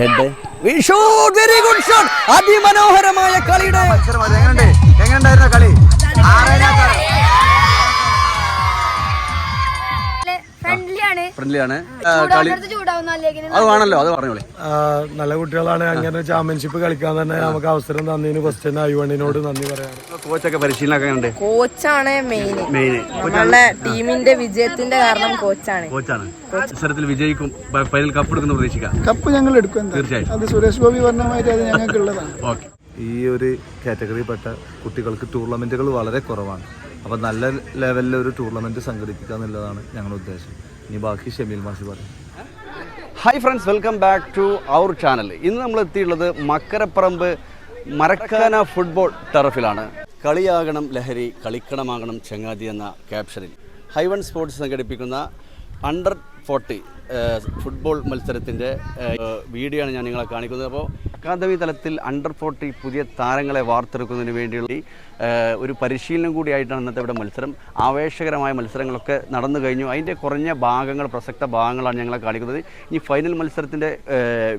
Head very good shot അതിമനോഹരമായ കളിയുടെ എങ്ങനെയുണ്ട്? എങ്ങനെയുണ്ടായിരുന്ന കളി? ഫ്രണ്ട്ലി ആണ് ഫ്രണ്ട്ലി ആണ് ആ, കളി ചൂടാവുന്നിടത്ത് ചൂടാവുന്ന അല്ലെങ്കിൽ അത് പറഞ്ഞോളി. നല്ല കുട്ടികളാണ്. അങ്ങനെ ചാമ്പ്യൻഷിപ്പ് കളിക്കാൻ തന്നെ നമുക്ക് അവസരം തന്നതിന് ഫസ്റ്റ് തന്നെ ഐവണ്ണിനോട് നന്ദി പറയാം കോച്ചൊക്കെ പരിശീലനമൊക്കെ ഉണ്ട് കോച്ചാണ് മെയിൻ മെയിൻ ടീമിന്റെ വിജയത്തിന്റെ കാരണം കോച്ചാണ്. കോച്ചാണ്. മത്സരത്തിൽ വിജയിക്കും. ഫൈനൽ കപ്പ് എടുക്കുന്ന പ്രതീക്ഷിക്കാം. കപ്പ് ഞങ്ങൾ എടുക്കും തീർച്ചയായിട്ടും. തീർച്ചയായും അത് സുരേഷ് ഗോപി പറഞ്ഞ മാതിരി അത് ഞങ്ങൾക്കുള്ളതാണ്. ഓക്കെ ഈ ഒരു കാറ്റഗറിയിൽപ്പെട്ട കുട്ടികൾക്ക് ടൂർണമെന്റുകൾ വളരെ കുറവാണ്. അപ്പോൾ നല്ല ലെവലിൽ ഒരു ടൂർണമെന്റ് സംഘടിപ്പിക്കുക എന്നുള്ളതാണ് ഞങ്ങളുടെ ഉദ്ദേശം. ഇനി ബാക്കി ഷമീൽ മാഷി പറയും. Hi friends welcome back to our channel ഇന്ന് നമ്മൾ എത്തിയുള്ളത് മക്കരപ്പറമ്പ് മരക്കാന ഫുട്ബോൾ ടർഫിലാണ് കളിയാകണം ലഹരി കളിക്കണമാകണം ചങ്ങാതി എന്ന ക്യാപ്ഷനിൽ ഹൈവൺ സ്പോർട്സ് സംഘടിപ്പിക്കുന്ന അണ്ടർ ഫോർട്ടി ഫുട്ബോൾ മത്സരത്തിന്റെ വീഡിയോ ആണ് ഞാൻ നിങ്ങളെ കാണിക്കുന്നത്. അപ്പോൾ അക്കാദമി തലത്തിൽ അണ്ടർ ഫോർട്ടി പുതിയ താരങ്ങളെ വാർത്തെടുക്കുന്നതിന് വേണ്ടിയുള്ള ഒരു പരിശീലനം കൂടിയായിട്ടാണ് ഇന്നത്തെ ഇവിടെ മത്സരം. ആവേശകരമായ മത്സരങ്ങളൊക്കെ നടന്നു കഴിഞ്ഞു. അതിന്റെ കുറഞ്ഞ ഭാഗങ്ങൾ പ്രസക്ത ഭാഗങ്ങളാണ് ഞങ്ങളെ കാണിക്കുന്നത്. ഇനി ഫൈനൽ മത്സരത്തിന്റെ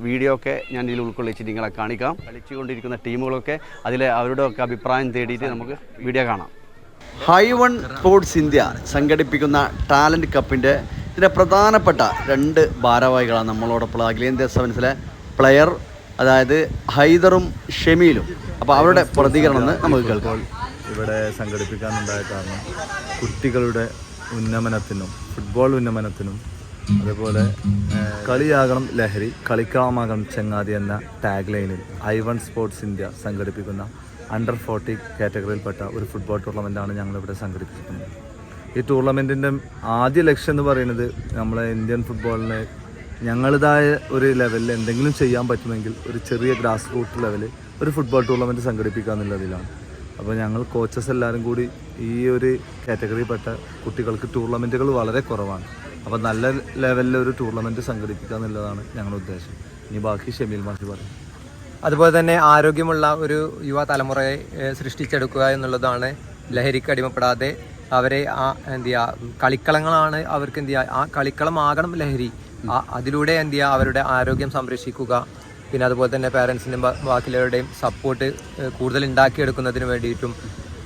വീഡിയോ ഒക്കെ ഞാൻ ഇതിൽ ഉൾക്കൊള്ളിച്ച് നിങ്ങളെ കാണിക്കാം. കളിച്ചുകൊണ്ടിരിക്കുന്ന ടീമുകളൊക്കെ അതിലെ അവരുടെ ഒക്കെ അഭിപ്രായം തേടിയിട്ട് നമുക്ക് വീഡിയോ കാണാം. ഹൈ വൺ സ്പോർട്സ് ഇന്ത്യ സംഘടിപ്പിക്കുന്ന ടാലന്റ് കപ്പിന്റെ ഇതിലെ പ്രധാനപ്പെട്ട രണ്ട് ഭാരവാഹികളാണ് നമ്മളോടൊപ്പം അഖിലേന്ത്യാ സെവൻസിലെ പ്ലെയർ അതായത് ഹൈദറും ഷെമീലും. അപ്പോൾ അവരുടെ പ്രതികരണം എന്ന് നമുക്ക് കേൾക്കാം. ഇവിടെ സംഘടിപ്പിക്കാനുണ്ടായ കാരണം കുട്ടികളുടെ ഉന്നമനത്തിനും ഫുട്ബോൾ ഉന്നമനത്തിനും അതേപോലെ കളിയാകണം ലഹരി കളിക്കാമാകണം ചങ്ങാതി എന്ന ടാഗ് ലൈനിൽ ഐ വൺ സ്പോർട്സ് ഇന്ത്യ സംഘടിപ്പിക്കുന്ന അണ്ടർ ഫോർട്ടി കാറ്റഗറിയിൽപ്പെട്ട ഒരു ഫുട്ബോൾ ടൂർണമെന്റാണ് ഞങ്ങളിവിടെ സംഘടിപ്പിച്ചിരിക്കുന്നത് ഈ ടൂർണമെന്റിന്റെ ആദ്യ ലക്ഷ്യം എന്ന് പറയുന്നത് നമ്മളെ ഇന്ത്യൻ ഫുട്ബോളിനെ ഞങ്ങളുടേതായ ഒരു ലെവലിൽ എന്തെങ്കിലും ചെയ്യാൻ പറ്റുമെങ്കിൽ ഒരു ചെറിയ ഗ്രാസ് റൂട്ട് ലെവലിൽ ഒരു ഫുട്ബോൾ ടൂർണമെന്റ് സംഘടിപ്പിക്കുക എന്നുള്ളതിലാണ്. അപ്പോൾ ഞങ്ങൾ കോച്ചസ് എല്ലാവരും കൂടി ഈ ഒരു കാറ്റഗറിയിൽപ്പെട്ട കുട്ടികൾക്ക് ടൂർണമെന്റുകൾ വളരെ കുറവാണ്. അപ്പോൾ നല്ല ലെവലിൽ ഒരു ടൂർണമെന്റ് സംഘടിപ്പിക്കുക എന്നുള്ളതാണ് ഞങ്ങളുടെ ഉദ്ദേശം. ഇനി ബാക്കി ഷമീൽ മാഷി പറയും. അതുപോലെ തന്നെ ആരോഗ്യമുള്ള ഒരു യുവ തലമുറയെ സൃഷ്ടിച്ചെടുക്കുക എന്നുള്ളതാണ് ലഹരിക്ക് അടിമപ്പെടാതെ അവരെ ആ എന്ത് ചെയ്യുക കളിക്കളങ്ങളാണ് അവർക്ക് എന്ത് ചെയ്യുക ആ കളിക്കളമാകണം ലഹരി. അതിലൂടെ എന്ത് ചെയ്യുക അവരുടെ ആരോഗ്യം സംരക്ഷിക്കുക. പിന്നെ അതുപോലെ തന്നെ പേരൻസിന്റെ ബാക്കിയുള്ളവരുടെയും സപ്പോർട്ട് കൂടുതൽ ഉണ്ടാക്കിയെടുക്കുന്നതിന് വേണ്ടിയിട്ടും.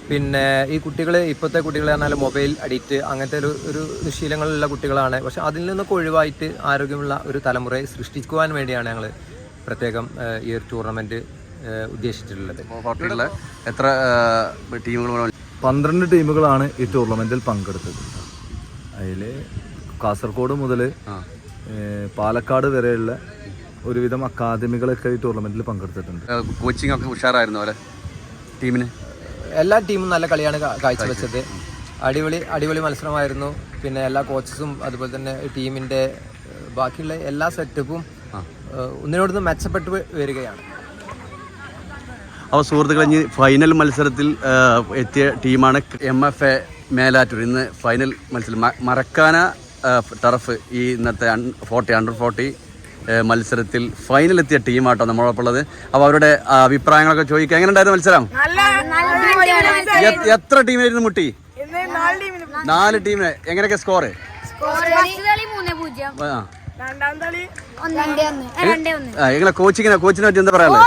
പിന്നെ ഈ കുട്ടികൾ ഇപ്പോഴത്തെ കുട്ടികൾ പറഞ്ഞാൽ മൊബൈൽ അഡിക്റ്റ് അങ്ങനത്തെ ഒരു ഒരു ശീലങ്ങളുള്ള കുട്ടികളാണ്. പക്ഷെ അതിൽ നിന്നൊക്കെ ഒഴിവായിട്ട് ആരോഗ്യമുള്ള ഒരു തലമുറയെ സൃഷ്ടിക്കുവാൻ വേണ്ടിയാണ് ഞങ്ങൾ പ്രത്യേകം ഈ ഒരു ടൂർണമെന്റ് ഉദ്ദേശിച്ചിട്ടുള്ളത്. എത്ര ടീമുകൾ പന്ത്രണ്ട് ടീമുകളാണ് ഈ ടൂർണമെന്റിൽ പങ്കെടുത്തത്. അതിൽ കാസർഗോഡ് മുതൽ പാലക്കാട് വരെയുള്ള ഒരുവിധം അക്കാദമികളൊക്കെ ഈ ടൂർണമെന്റിൽ പങ്കെടുത്തിട്ടുണ്ട്. കോച്ചിങ് ഒക്കെ ഉഷാറായിരുന്നു അവരെ ടീമിന്? എല്ലാ ടീമും നല്ല കളിയാണ് കാഴ്ചവെച്ചത്. അടിപൊളി അടിപൊളി മത്സരമായിരുന്നു. പിന്നെ എല്ലാ കോച്ചസും അതുപോലെ തന്നെ ടീമിന്റെ ബാക്കിയുള്ള എല്ലാ സെറ്റപ്പും ഒന്നിനോടൊന്ന് മെച്ചപ്പെട്ടു വരികയാണ്. അപ്പോൾ സുഹൃത്തുക്കളെ ഇനി ഫൈനൽ മത്സരത്തിൽ എത്തിയ ടീമാണ് എം എഫ് എ മേലാറ്റൂർ. ഇന്ന് ഫൈനൽ മത്സരം. മറക്കാന ടർഫ് ഈ ഇന്നത്തെ ഫോർട്ടി അണ്ടർ ഫോർട്ടി മത്സരത്തിൽ ഫൈനൽ എത്തിയ ടീമാട്ടോ നമ്മളോടൊപ്പം ഉള്ളത് അപ്പോൾ അവരുടെ ആ, അഭിപ്രായങ്ങളൊക്കെ ചോദിക്കുക എങ്ങനെ ഉണ്ടായിരുന്നു മത്സരം എത്ര ടീമിനായിരുന്നു മുട്ടി? നാല് ടീമിന് എങ്ങനെയൊക്കെ സ്കോറ് ഒന്ന്. എങ്ങനെ കോച്ചിങ്ങിനെ കോച്ചിനെ പറ്റി എന്താ പറയാനുള്ളത്?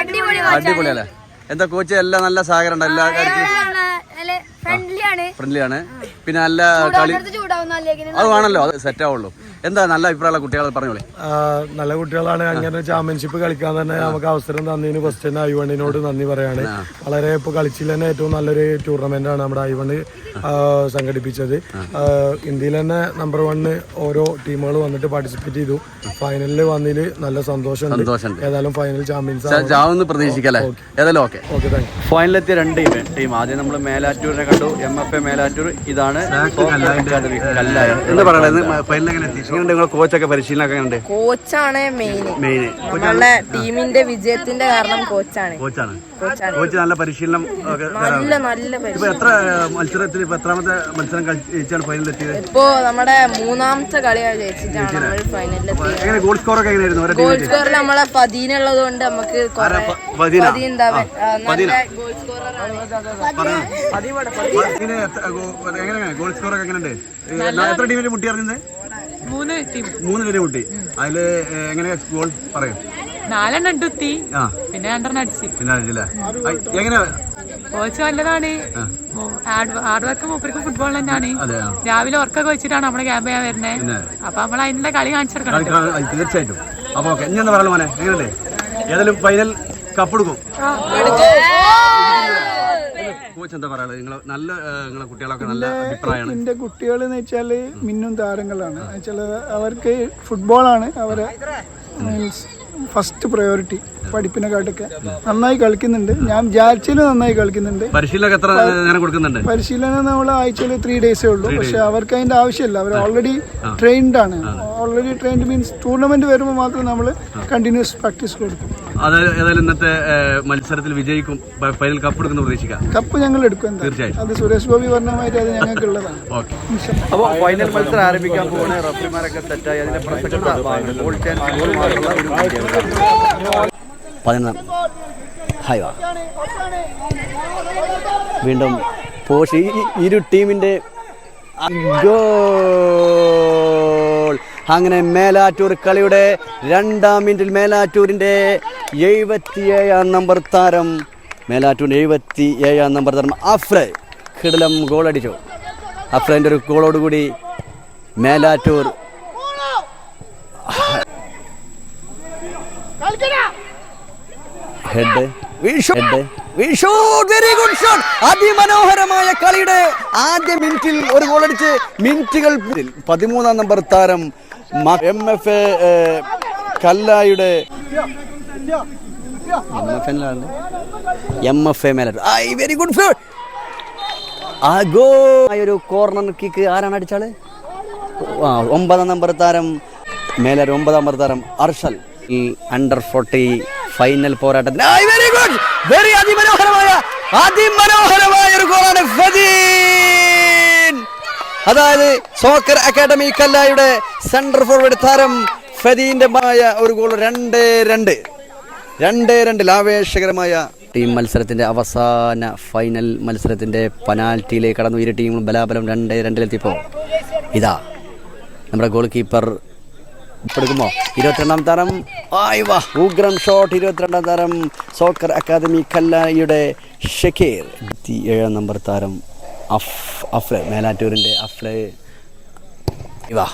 അടിപൊളി അടിപൊളിയല്ലേ? എന്താ കോച്ച് എല്ലാം നല്ല സഹകരണം ഉണ്ട് എല്ലാ കാര്യത്തിലും. ഫ്രണ്ട്ലി ആണ്. പിന്നെ നല്ല കളി അത് വേണല്ലോ അത് സെറ്റ് ആവുള്ളൂ. എന്താ നല്ല അഭിപ്രായമുള്ള കുട്ടികളെ പറഞ്ഞോളെ. നല്ല കുട്ടികളാണ്. അങ്ങനെ ചാമ്പ്യൻഷിപ്പ് കളിക്കാൻ തന്നെ നമുക്ക് അവസരം തന്നതിന് ഫസ്റ്റ് തന്നെ ഐവണ്ണിനോട് നന്ദി പറയാണ്. വളരെ ഇപ്പോൾ കളിച്ചിൽ തന്നെ ഏറ്റവും നല്ലൊരു ടൂർണമെന്റ് ആണ് നമ്മുടെ ഐവണ് സംഘടിപ്പിച്ചത്. ഇന്ത്യയിൽ തന്നെ നമ്പർ വണ്ണ് ഓരോ ടീമുകൾ വന്നിട്ട് പാർട്ടിസിപ്പേറ്റ് ചെയ്തു. ഫൈനലിൽ വന്നതിൽ നല്ല സന്തോഷമുണ്ട്. ഏതായാലും ഫൈനൽ ചാമ്പ്യൻസ് ജാവെന്ന് പ്രതീക്ഷിക്കല്ലേ? ഏതായാലും ഓക്കെ. Okay thank you. ഫൈനലിലെത്തിയ രണ്ട് ടീം ടീം ആദ്യം നമ്മൾ മേലാറ്റൂരിനെ കണ്ടു. എം എഫ് എ മേലാറ്റൂർ ഇതാണ് കല്ലായ. എന്താ പറയുന്നത്? ഫൈനൽ എങ്ങനെ എത്തി? എങ്ങനെ നിങ്ങളെ കോച്ചൊക്കെ പരിശീലനമൊക്കെ ഉണ്ട് കോച്ചാണ് മെയിൻ മെയിൻ നമ്മളുടെ ടീമിന്റെ വിജയത്തിന്റെ കാരണം കോച്ചാണ്. കോച്ചാണ്. കോച്ചാണ്. കോച്ച് നല്ല പരിശീലനം ഒക്കെ നല്ല നല്ല ഇപ്പൊ എത്ര മത്സരത്തിൽ ഇപ്പൊ എത്രാമത്തെ മത്സരം കളിച്ചാണ് ഫൈനലിൽ എത്തിയത്? ഇപ്പോ നമ്മുടെ മൂന്നാമത്തെ കളിയാണ് ജയിച്ചിട്ടാണ് നമ്മൾ എങ്ങനെ ഗോൾ സ്കോർ ഒക്കെ എങ്ങനെയായിരുന്നു? ഗോൾ സ്കോറിൽ നമ്മളെ പതിനുള്ളത് കൊണ്ട് നമുക്ക് ഗോൾ എങ്ങനെയാണ് ഗോൾ സ്കോർ ഒക്കെ എങ്ങനെയുണ്ട്? എത്ര ടീമിൽ മുട്ടി അറിഞ്ഞത് മൂന്ന് ടീം മൂന്ന് പേര് കുട്ടി. അതിൽ എങ്ങനെ ഗോൾ പറയും? നാലെണ്ണം ആ. പിന്നെ രണ്ടെണ്ണം അടിച്ച്. പിന്നെ അടിച്ചില്ലേ എങ്ങനെ? കോച്ച് നല്ലതാണ്. ഹാർഡ് വർക്ക് മൂപ്പർക്ക് ഫുട്ബോൾ തന്നെയാണ്. രാവിലെ ഉറക്കൊക്കെ വെച്ചിട്ടാണ് നമ്മൾ ക്യാമ്പ് ചെയ്യാൻ വരുന്നത് അപ്പൊ നമ്മൾ അതിന്റെ കളി കാണിച്ചു കൊടുക്കണം തീർച്ചയായിട്ടും. അപ്പൊ ഓക്കെ ഇനി എന്താ പറയാ മോനെ? എങ്ങനെയുണ്ട്? ഏതായാലും ഫൈനൽ കപ്പ് എടുക്കും. കോച്ച് എന്താ പറയാ നിങ്ങൾ നല്ല നിങ്ങളെ കുട്ടികളൊക്കെ നല്ല അഭിപ്രായമാണ്. എന്റെ കുട്ടികൾ എന്ന് വെച്ചാൽ മിന്നും താരങ്ങളാണ്. വെച്ചാൽ അവർക്ക് ഫുട്ബോളാണ് അവരെ മീൻസ് ഫസ്റ്റ് പ്രയോറിറ്റി പഠിപ്പിനെക്കാട്ടൊക്കെ. നന്നായി കളിക്കുന്നുണ്ട്. ഞാൻ വിചാരിച്ചാലും നന്നായി കളിക്കുന്നുണ്ട്. പരിശീലനം എത്ര നേരം കൊടുക്കുന്നുണ്ട്? പരിശീലനം നമ്മൾ ആഴ്ചയിൽ ത്രീ ഡേയ്സേ ഉള്ളൂ. പക്ഷെ അവർക്ക് അതിന്റെ ആവശ്യമില്ല. അവർ ഓൾറെഡി ട്രെയിൻഡ് ആണ്. ഓൾറെഡി ട്രെയിൻഡ് മീൻസ് ടൂർണമെന്റ് വരുമ്പോൾ മാത്രം നമ്മൾ കണ്ടിന്യൂസ് പ്രാക്ടീസ് കൊടുക്കും. ഏതായാലും ഇന്നത്തെ മത്സരത്തിൽ വിജയിക്കും ഫൈനൽ കപ്പ് എടുക്കുന്ന പ്രതീക്ഷിക്കാം. കപ്പ് ഞങ്ങൾ എടുക്കും തീർച്ചയായും. അത് സുരേഷ് ഗോപി പറഞ്ഞ മാതിരി അത് ഞങ്ങൾക്കുള്ളതാണ് ഓക്കെ അപ്പോൾ ഫൈനൽ മത്സരം ആരംഭിക്കാൻ പോകുന്ന റഫറിമാരൊക്കെ അതിന്റെ ഗോൾ ചാൻസ് ഗോൾ മാറുള്ള ഒരു പതിനൊന്ന് ഹായ് വീണ്ടും പോഷി ഇരു ടീമിന്റെ ഗോൾ അങ്ങനെ മേലാറ്റൂർ കളിയുടെ രണ്ടാം മിനിറ്റിൽ മേലാറ്റൂരിന്റെ എഴുപത്തിയേഴാം നമ്പർ താരം മേലാറ്റൂർ എഴുപത്തി ഏഴാം നമ്പർ താരം അഫ്രെ കിടലം ഗോളടിച്ചു അഫ്രന്റെ ഒരു ഗോളോടുകൂടി Melattur head very good shot അതിമനോഹരമായ കളിയുടെ ആദ്യ മിനിറ്റിൽ ഒരു ഗോളടിച്ച് മിനിറ്റുകൾ പതിമൂന്നാം നമ്പർ താരം എം എഫ് എ കല്ലായുടെ എം എഫ് എ മേലെ. വെരി ഗുഡ് ഷോട്ട് ആ ഗോ ഒരു കോർണർ കിക്ക് ആരാണ് അടിച്ചാൾ? ആ ഒമ്പതാം നമ്പർ താരം മേലെ ഒമ്പതാം നമ്പർ താരം അർഷൽ. ഈ അണ്ടർ ഫോർട്ടി ഫൈനൽ പോരാട്ടത്തിന്. വെരി ഗുഡ് വെരി അതിമനോഹരമായ അതിമനോഹരമായ ഒരു ഗോളാണ് ഫദീൻ അതായത് സോക്കർ അക്കാദമി കല്ലായുടെ സെന്റർ ഫോർവേഡ് താരം ഫദീന്റെ ഒരു ഗോൾ രണ്ട് രണ്ട്. രണ്ട് രണ്ടിൽ ആവേശകരമായ ടീം മത്സരത്തിന്റെ അവസാന ഫൈനൽ മത്സരത്തിന്റെ പെനാൽറ്റിയിലേക്ക് കടന്നു. ഇരു ടീമും ബലാബലം രണ്ട് രണ്ടിലെത്തിയപ്പോൾ ഇതാ നമ്മുടെ ഗോൾ കീപ്പർ ഇപ്പെടുക്കുമോ ഇരുപത്തിരണ്ടാം താരം ആയ് വാ ഉഗ്രം ഷോട്ട് ഇരുപത്തിരണ്ടാം താരം സോക്കർ അക്കാദമി കല്ലായിയുടെ ഷക്കീർ. ഏഴാം നമ്പർ താരം അഫ് അഫ്ലെ മേലാറ്റൂരിന്റെ അഫ്ലെ. ഇവാ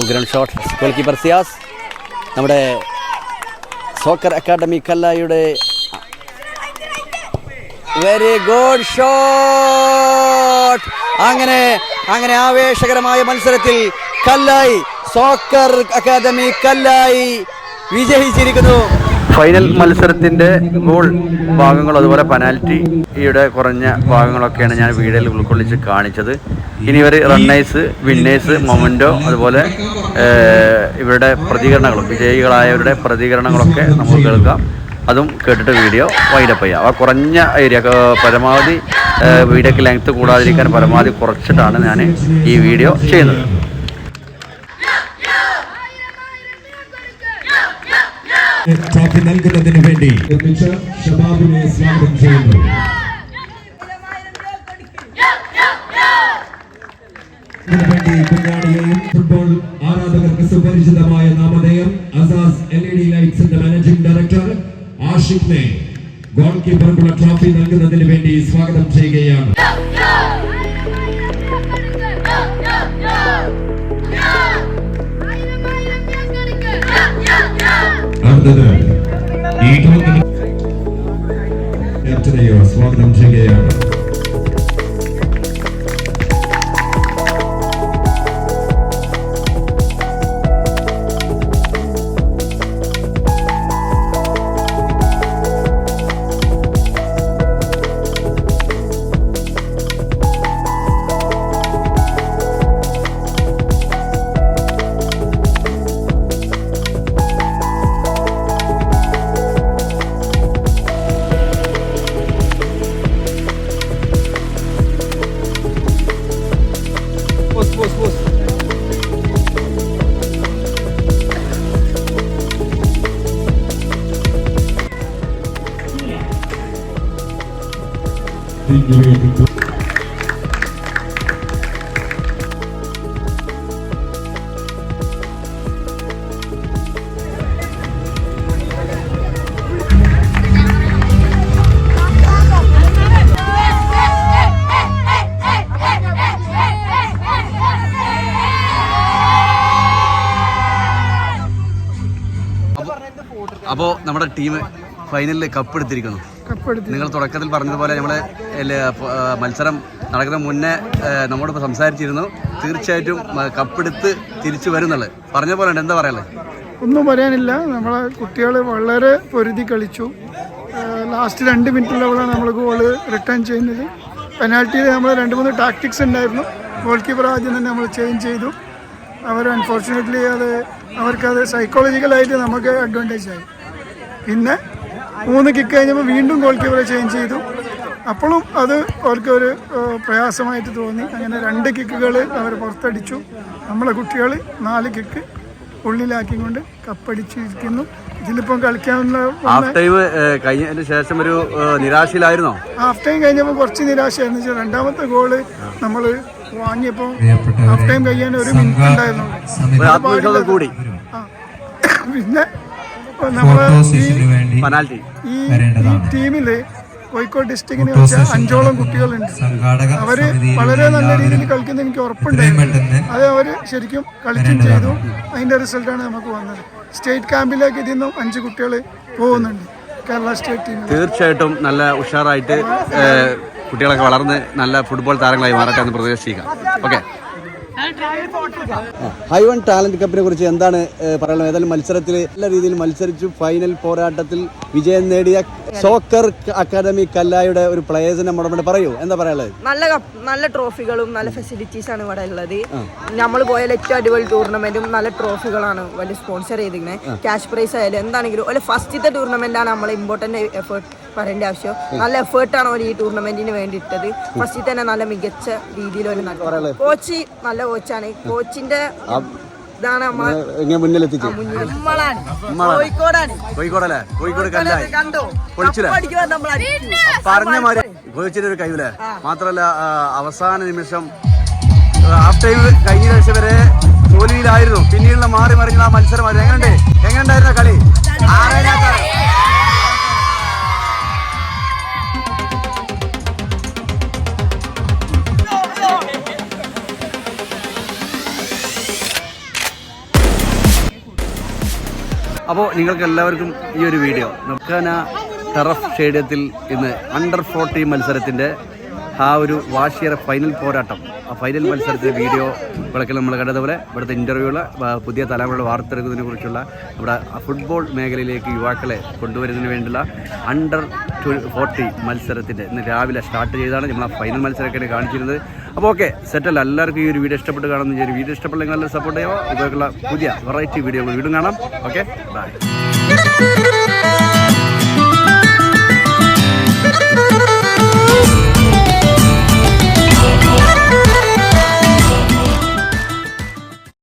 ഉഗ്രം ഷോട്ട് ഗോൾ കീപ്പർ സിയാസ്. നമ്മുടെ സോക്കർ അക്കാദമി കല്ലായുടെ വെരി ഗുഡ് ഷോട്ട് അങ്ങനെ അങ്ങനെ ആവേശകരമായ മത്സരത്തിൽ കല്ലായി സോക്കർ അക്കാദമി കല്ലായി വിജയിച്ചിരിക്കുന്നു. ഫൈനൽ മത്സരത്തിന്റെ ഗോൾ ഭാഗങ്ങൾ അതുപോലെ പെനാൽറ്റിയുടെ കുറഞ്ഞ ഭാഗങ്ങളൊക്കെയാണ് ഞാൻ വീഡിയോയിൽ ഉൾക്കൊള്ളിച്ച് കാണിച്ചത്. ഇനി ഇവർ റണ്ണേഴ്സ് വിന്നേഴ്സ് മൊമന്റോ അതുപോലെ ഇവരുടെ പ്രതികരണങ്ങളും വിജയികളായവരുടെ പ്രതികരണങ്ങളൊക്കെ നമുക്ക് കേൾക്കാം. അതും കേട്ടിട്ട് വീഡിയോ വൈൻഡപ്പ് ചെയ്യാം. ആ കുറഞ്ഞ ഏരിയ പരമാവധി വീഡിയോക്ക് ലെങ്ത്ത് കൂടാതിരിക്കാൻ പരമാവധി കുറച്ചിട്ടാണ് ഞാൻ ഈ വീഡിയോ ചെയ്യുന്നത്. ട്രോഫി നൽകുന്നതിന് വേണ്ടി നിർമ്മിച്ച ഷബാബിനെ സ്വാഗതം ചെയ്യുന്നു. ഇതിനുവേണ്ടി കുഞ്ഞാണിയെയും ഫുട്ബോൾ ആരാധകർക്ക് സുപരിചിതമായ നാമധേയം അസാസ് എൽ ഇ ഡി ലൈറ്റ്സിന്റെ മാനേജിംഗ് ഡയറക്ടർ ആഷിഖിനെ ഗോൾ കീപ്പർക്കുള്ള ട്രോഫി നൽകുന്നതിന് വേണ്ടി സ്വാഗതം ചെയ്യുകയാണ്. ക്യാപ്റ്റനെയോ സ്വാഗതം ചെയ്യുകയാണ് അപ്പോ അപ്പോൾ നമ്മുടെ ടീം ഫൈനലിൽ കപ്പ് എടുത്തിരിക്കുന്നു. നിങ്ങൾ തുടക്കത്തിൽ പറഞ്ഞതുപോലെ നമ്മൾ മത്സരം നടക്കുന്ന മുന്നേ നമ്മോട് സംസാരിച്ചിരുന്നു. തീർച്ചയായിട്ടും കപ്പെടുത്ത് തിരിച്ചു വരുന്നുള്ളത് പറഞ്ഞ പോലെ ഉണ്ട്. എന്താ പറയാനുള്ളത്? ഒന്നും പറയാനില്ല. നമ്മളെ കുട്ടികൾ വളരെ പൊരുതി കളിച്ചു. ലാസ്റ്റ് രണ്ട് മിനിറ്റിലാണ് നമ്മൾ ഗോൾ റിട്ടേൺ ചെയ്യുന്നത്. പെനാൽറ്റിയിൽ നമ്മൾ രണ്ട് മൂന്ന് ടാക്ടിക്സ് ഉണ്ടായിരുന്നു. ഗോൾ കീപ്പർ ആദ്യം തന്നെ നമ്മൾ ചേഞ്ച് ചെയ്തു. അവർ അൺഫോർച്ചുനേറ്റ്ലി അത് അവർക്കത് സൈക്കോളജിക്കലായിട്ട് നമുക്ക് അഡ്വാന്റേജ് ആയി. പിന്നെ മൂന്ന് കിക്ക് കഴിഞ്ഞപ്പോൾ വീണ്ടും ഗോൾ കീപ്പറെ ചേഞ്ച് ചെയ്തു. അപ്പോഴും അത് അവർക്ക് ഒരു പ്രയാസമായിട്ട് തോന്നി. അങ്ങനെ രണ്ട് കിക്കുകൾ അവർ പുറത്തടിച്ചു. നമ്മളെ കുട്ടികൾ നാല് കിക്ക് ഉള്ളിലാക്കിക്കൊണ്ട് കപ്പടിച്ചിരിക്കുന്നു. ഇതിലിപ്പം കളിക്കാനുള്ള ഹാഫ് ടൈം കഴിഞ്ഞതിന് ശേഷം ഒരു നിരാശയിലായിരുന്നോ? ഹാഫ് ടൈം കഴിഞ്ഞപ്പോൾ കുറച്ച് നിരാശയായിരുന്നു. വെച്ചാൽ രണ്ടാമത്തെ ഗോൾ നമ്മൾ വാങ്ങിയപ്പോൾ ഹാഫ് ടൈം കഴിയാൻ ഒരു മിനിറ്റ് ഉണ്ടായിരുന്നു. കൂടി. പിന്നെ നമ്മളെ ഈ വേണ്ടി ടീമിൽ കോഴിക്കോട് ഡിസ്ട്രിക്റ്റിനെ വെച്ചാൽ അഞ്ചോളം കുട്ടികളുണ്ട്. അവർ വളരെ നല്ല രീതിയിൽ കളിക്കുന്ന എനിക്ക് ഉറപ്പുണ്ട് അത് അവർ ശരിക്കും കളിക്കും ചെയ്തു. അതിന്റെ റിസൾട്ടാണ് നമുക്ക് വന്നത്. സ്റ്റേറ്റ് ക്യാമ്പിലേക്ക് ഇതിൽ നിന്നും അഞ്ച് കുട്ടികൾ പോകുന്നുണ്ട്. കേരള സ്റ്റേറ്റ് ടീം തീർച്ചയായിട്ടും നല്ല ഉഷാറായിട്ട് കുട്ടികളൊക്കെ വളർന്ന് നല്ല ഫുട്ബോൾ താരങ്ങളായി മാറട്ടെ എന്ന് പ്രതീക്ഷിക്കാം. ഓക്കെ ഹൈവൺ ടാലന്റ് കപ്പിനെ കുറിച്ച് എന്താണ് പറയുന്നത് ഏതായാലും മത്സരത്തിൽ നല്ല രീതിയിൽ മത്സരിച്ചു. ഫൈനൽ പോരാട്ടത്തിൽ വിജയം നേടിയ സോക്കർ അക്കാദമി കല്ലായുടെ ഒരു പ്ലേയേഴ്സിനെ നമ്മുടെ പറയൂ. എന്താ പറയാനുള്ളത്? നല്ല നല്ല ട്രോഫികളും നല്ല ഫെസിലിറ്റീസ് ആണ് ഇവിടെ ഉള്ളത്. നമ്മൾ പോയ ഏറ്റവും അടിപൊളി ടൂർണമെന്റും നല്ല ട്രോഫികളാണ് വലിയ സ്പോൺസർ ചെയ്തിരിക്കുന്നത് ക്യാഷ് പ്രൈസ് ആയാലും എന്താണെങ്കിലും ഒരു ഫസ്റ്റത്തെ ടൂർണമെന്റ് ആണ് നമ്മൾ ഇമ്പോർട്ടന്റ് എഫേർട്ട് പറയേണ്ട ആവശ്യം. നല്ല എഫേർട്ടാണ് അവർ ഈ ടൂർണമെന്റിന് വേണ്ടി ഇട്ടത്. ഫസ്റ്റിൽ തന്നെ നല്ല മികച്ച രീതിയിൽ ഒരു നടത്തി. കോച്ച് നല്ല കോച്ചാണ് കോച്ചിന്റെ ഇതാണ് മുന്നിലെത്തിച്ചു. കോഴിക്കോടാണ്. കോഴിക്കോടല്ലേ? കോഴിക്കോട് കല്ലായി. പൊളിച്ചില്ലേ? പറഞ്ഞ മാതിരി കോഴിച്ചിന്റെ ഒരു കഴിവില്ലേ? മാത്രല്ല അവസാന നിമിഷം ഹാഫ് ടൈം കഴിഞ്ഞ ആഴ്ച വരെ തോൽവിയിലായിരുന്നു. പിന്നീടുള്ള മാറി മറിഞ്ഞ ആ മത്സരമായിരുന്നു എങ്ങനെയുണ്ട്? എങ്ങനെയുണ്ടായിരുന്ന കളി? ആറേനാത്ത അപ്പോൾ നിങ്ങൾക്ക് എല്ലാവർക്കും ഈ ഒരു വീഡിയോ. നമുക്കാന ടറഫ് സ്റ്റേഡിയത്തിൽ ഇന്ന് അണ്ടർ ഫോർട്ടി മത്സരത്തിന്റെ ആ ഒരു വാശിയേറെ ഫൈനൽ പോരാട്ടം. ആ ഫൈനൽ മത്സരത്തിന്റെ വീഡിയോ വിളക്കിൽ നമ്മൾ കണ്ടതുപോലെ ഇവിടുത്തെ ഇന്റർവ്യൂകൾ പുതിയ തലമുറയുടെ വാർത്തെടുക്കുന്നതിനെ കുറിച്ചുള്ള നമ്മുടെ ഫുട്ബോൾ മേഖലയിലേക്ക് യുവാക്കളെ കൊണ്ടുവരുന്നതിന് വേണ്ടിയുള്ള അണ്ടർ ഫോർട്ടി മത്സരത്തിന്റെ ഇന്ന് രാവിലെ സ്റ്റാർട്ട് ചെയ്താണ് നമ്മൾ ആ ഫൈനൽ മത്സരമൊക്കെ കാണിച്ചിരുന്നത്. അപ്പോൾ ഓക്കെ സെറ്റല്ല എല്ലാവർക്കും ഈ ഒരു വീഡിയോ ഇഷ്ടപ്പെട്ട് കാണുന്ന ഈ വീഡിയോ ഇഷ്ടപ്പെട്ടെങ്കിൽ നല്ല സപ്പോർട്ട് ചെയ്യുമോ ഇതൊക്കെയുള്ള പുതിയ വെറൈറ്റി വീഡിയോകൾ വീണ്ടും കാണാം. Okay bye